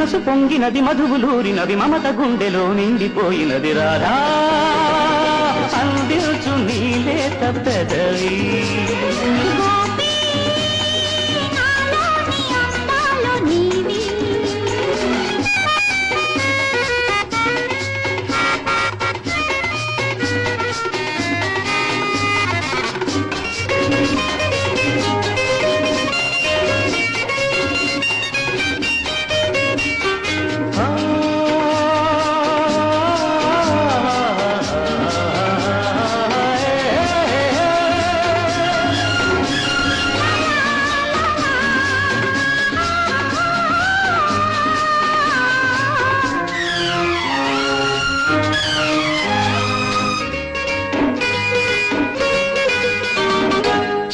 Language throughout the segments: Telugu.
మనసు పొంగినది మధువులూరినది మమత గుండెలో నిండిపోయినది రాధా. అందించు నీలే పెదవి.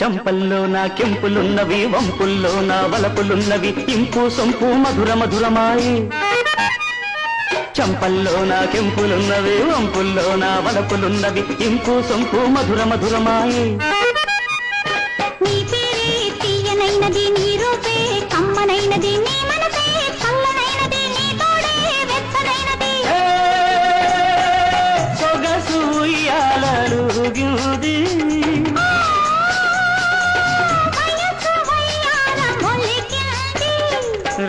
చంపల్లో నా కెంపులున్నవి వంపుల్లో నా వలపులున్నవి ఇంపు సొంపు మధుర మధురమాయి. చంపల్లో నా కెంపులున్నవి వంపుల్లో నా వలపులున్నవి ఇంపు సొంపు మధుర మధురమాయి.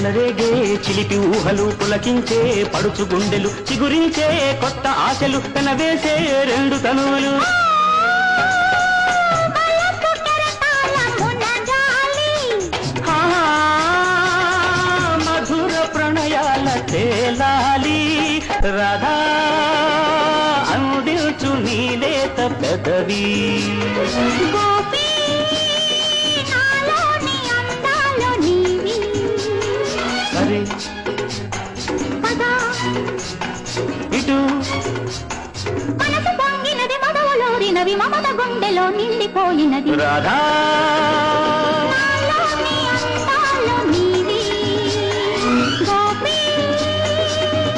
చెలరేగే చిలిపి ఊహలు పులకించే పడుచు గుండెలు చిగురించే కొత్త ఆశలు పెనవేసే రెండు తనువులు. మధుర ప్రణయాల తేలాలి. రాధా అందించు నీలేత పెదవి. మదవలూరినవి మమత గుండెలో నిండిపోయినది. రాధా!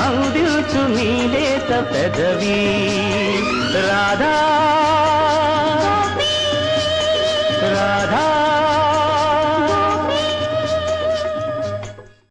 అందించు నీలేత పెదవి. రాధా!